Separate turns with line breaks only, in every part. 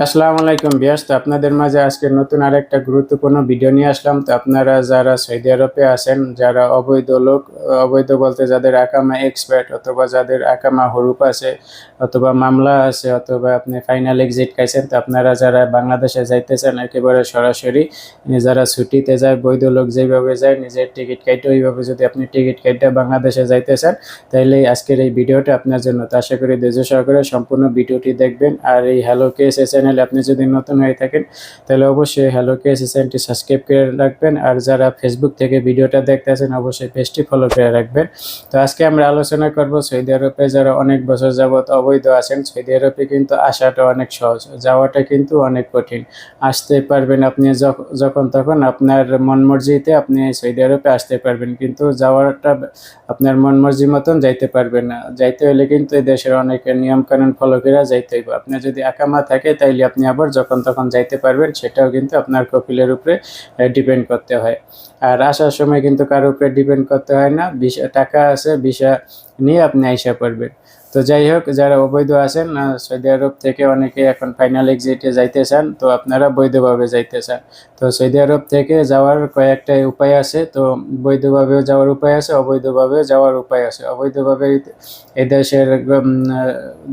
আসসালামু আলাইকুম বিয়াস তো আপনাদের মাঝে আজকে নতুন আরেকটা গুরুত্বপূর্ণ ভিডিও নিয়ে আসলাম। তো আপনারা যারা সৌদি আরবে আছেন, যারা অবৈধ লোক, অবৈধ বলতে যাদের আকামা এক্সপার্ট অথবা যাদের আকামা হরুপ আছে, অথবা মামলা আছে, অথবা আপনি ফাইনাল এক্সিট খাইছেন, তো আপনারা যারা বাংলাদেশে যাইতেছেন, একেবারে সরাসরি যারা ছুটিতে যায়, বৈধ লোক যেভাবে যায়, নিজের টিকিট কাইটে ওইভাবে যদি আপনি টিকিট কাইটে বাংলাদেশে যাইতেছেন তাহলে আজকের এই ভিডিওটা আপনার জন্য। তো আশা করি ধৈর্য সহকারে সম্পূর্ণ ভিডিওটি দেখবেন। আর এই হ্যালো কেস চ্যানেলে আপনি যদি নতুন হয়ে থাকেন, তাহলে অবশ্যই হ্যালো কেস চ্যানেলটি সাবস্ক্রাইব করে রাখবেন। আর যারা ফেসবুক থেকে ভিডিওটা দেখতেছেন অবশ্যই পেজটি ফলো করে রাখবেন। তো আজকে আমরা আলোচনা করব সৌদি আরবে যারা অনেক বছর যাবত অবৈধ আছেন, সৌদি আরবে কিন্তু আসাটা অনেক সহজ, যাওয়াটা কিন্তু অনেক কঠিন। আসতে পারবেন আপনি যখ- যখন তখন আপনার মন মর্জিতে আপনি সৌদি আরবে আসতে পারবেন, কিন্তু যাওয়াটা আপনার মন মর্জি মতন যাইতে পারবেন না। যাইতে হলে কিন্তু এই দেশের অনেক নিয়ম কানুন ফলো করে যাইতে হইব। আপনার যদি আকামা থাকে তাইলে আপনি আবার যখন তখন যাইতে পারবেন, সেটাও কিন্তু আপনার কপিলের উপরে ডিপেন্ড করতে হয়। আর আসার সময় কিন্তু কারোর উপরে ডিপেন্ড করতে হয় না টাকা আছে ভিসা নিয়ে আপনি আইসা পারবেন তো যাই হোক, যারা অবৈধ আছেন সৌদি আরব থেকে অনেকে এখন ফাইনাল এক্সিটে যাইতে চান তো আপনারা বৈধভাবে যাইতে চান তো সৌদি আরব থেকে যাওয়ার কয়েকটা উপায় আছে, তো বৈধভাবেও যাওয়ার উপায় আছে, অবৈধভাবেও যাওয়ার উপায় আছে। অবৈধভাবে এই দেশের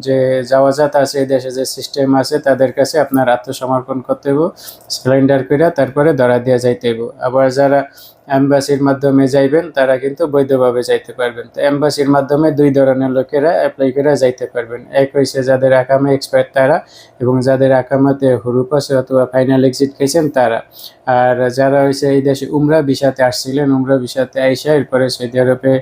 যে যাওয়া যাত আছে এই দেশে যে সিস্টেম আছে, তাদের কাছে আপনার আত্মসমর্পণ করতে হইব সিলিন্ডার করে তারপরে ধরা দিয়ে যাইতে আবার যারা এম্বাসির মাধ্যমে যাইবেন, তারা কিন্তু বৈধভাবে যাইতে পারবেন। তো এম্বাসির মাধ্যমে দুই ধরনের লোকেরা অ্যাপ্লাই করে যাইতে পারবেন। এক হইছে যাদের আকামে এক্সপার্ট তারা এবং যাদের আকামাতে হুরুপ আছে অথবা ফাইনাল এক্সিট খেয়েছেন তারা। আর যারা হয়েছে এই দেশে উমরা বিষাতে আসছিলেন, উমরা বিষাতে আইসা এরপরে সৌদি আরবে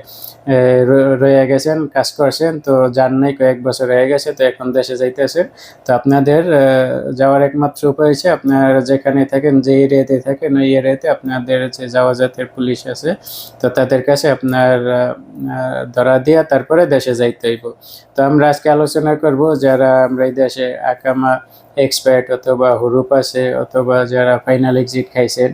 রয়ে গেছেন, কাজ করছেন। তো যান নাই, কয়েক বছর হয়ে গেছে, তো এখন দেশে যাইতেছেন। তো আপনাদের যাওয়ার একমাত্র উপায় হচ্ছে আপনার যেখানে থাকেন, যে এরিয়াতে থাকেন, ওই এরিয়াতে আপনাদের যে যাওয়া জাতের পুলিশ আছে, তো তাদের কাছে আপনার ধরা দিয়া তারপরে দেশে যাইতে হইব। তো আমরা আজকে আলোচনা করব যারা আমরা এই দেশে আকামা এক্সপার্ট অথবা হুরুপ আছে, অথবা যারা ফাইনাল এক্সিট খাইছেন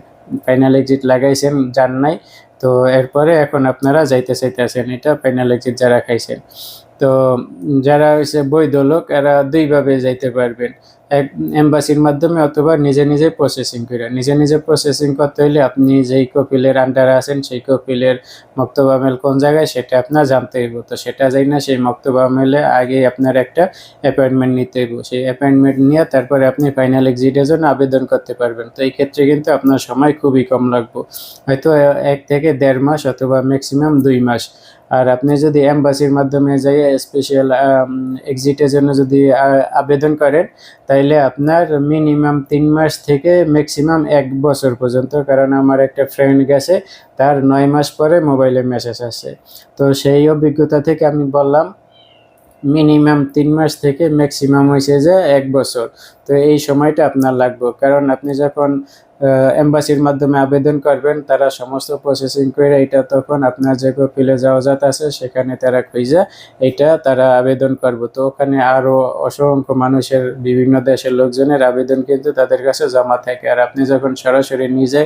ফাইনাল এক্সিট লাগাইছেন, যান নাই, তো এরপরে এখন আপনারা যাইতে চাইতেছেন, এটা ফাইনাল এক্সিট যারা খাইছেন। তো যারা হচ্ছে বৈধ লোক, এরা দুইভাবে যাইতে পারবেন। এম্বাসির মাধ্যমে অথবা নিজে নিজে প্রসেসিং করে। নিজে নিজে প্রসেসিং করতে হলে আপনি যেই কপিলের আন্ডারে আছেন, সেই কপিলের মক্তব আমেল কোন জায়গায় সেটা আপনার জানতে হইব। তো সেটা যাই না, সেই মক্তব আমেলে আগে আপনার একটা অ্যাপয়েন্টমেন্ট নিতে হইব। সেই অ্যাপয়েন্টমেন্ট নিয়ে তারপরে আপনি ফাইনাল এক্সিটের জন্য আবেদন করতে পারবেন। তো এই ক্ষেত্রে কিন্তু আপনার সময় খুবই কম লাগবে। হয়তো এক থেকে দেড় মাস অথবা ম্যাক্সিমাম দুই মাস। আর আপনি যদি এম্বাসির মাধ্যমে যাই স্পেশাল এক্সিটের জন্য যদি আবেদন করেন তাইলে আপনার মিনিমাম তিন মাস থেকে ম্যাক্সিমাম এক বছর পর্যন্ত, কারণ আমার একটা ফ্রেন্ড গেছে, তার নয় মাস পরে মোবাইলে মেসেজ আসে। তো সেই অভিজ্ঞতা থেকে আমি বললাম মিনিমাম তিন মাস থেকে ম্যাক্সিমাম হয়েছে যে এক বছর। তো এই সময়টা আপনার লাগবে, কারণ আপনি যখন এম্বাসির মাধ্যমে আবেদন করবেন তারা সমস্ত প্রসেসিং করে এটা তখন আপনার যে কপিলে যাওয়া যাত আছে সেখানে তারা খুঁজে এটা তারা আবেদন করবে। তো ওখানে আরও অসংখ্য মানুষের বিভিন্ন দেশের লোকজনের আবেদন কিন্তু তাদের কাছে জমা থাকে। আর আপনি যখন সরাসরি নিজে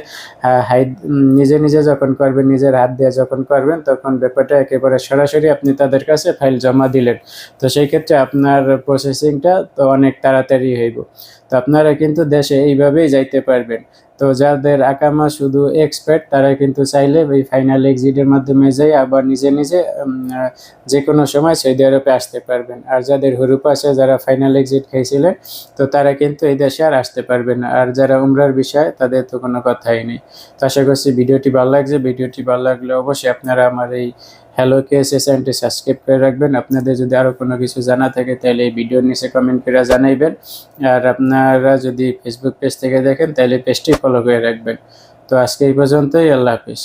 উম, নিজে নিজে যখন করবেন নিজের হাত দিয়ে যখন করবেন তখন ব্যাপারটা একেবারে সরাসরি আপনি তাদের কাছে ফাইল জমা দিলেন। তো সেই ক্ষেত্রে আপনার প্রসেসিংটা তো অনেক তাড়াতাড়ি হইব। তো আপনারা কিন্তু দেশে এইভাবেই যাইতে পারবেন। তো যাদের আকামা শুধু এক্সপার্ট তারা কিন্তু চাইলে এই ফাইনাল এক্সিটের মাধ্যমে যাই আবার নিজে নিজে যে কোনো সময় সৌদি আরবে আসতে পারবেন। আর যাদের হুরুপ আছে, যারা ফাইনাল এক্সিট খাইছিলেন তো তারা কিন্তু এই দেশে আর আসতে পারবেন আর যারা উমরার বিষয়, তাদের তো কোনো কথাই নেই। তো আশা করছি ভিডিওটি ভালো লাগছে। ভিডিওটি ভালো লাগলে অবশ্যই আপনারা আমার এই হ্যালো কেএস চ্যানেলটি সাবস্ক্রাইব করে রাখবেন। আপনাদের যদি আরও কোনো কিছু জানা থাকে, তাহলে এই ভিডিওর নিচে কমেন্ট করে জানাইবেন। আর আপনারা যদি ফেসবুক পেজ থেকে দেখেন, তাহলে পেজটি ফলো করে রাখবেন। তো আজকে এই পর্যন্তই, আল্লাহ হাফিজ।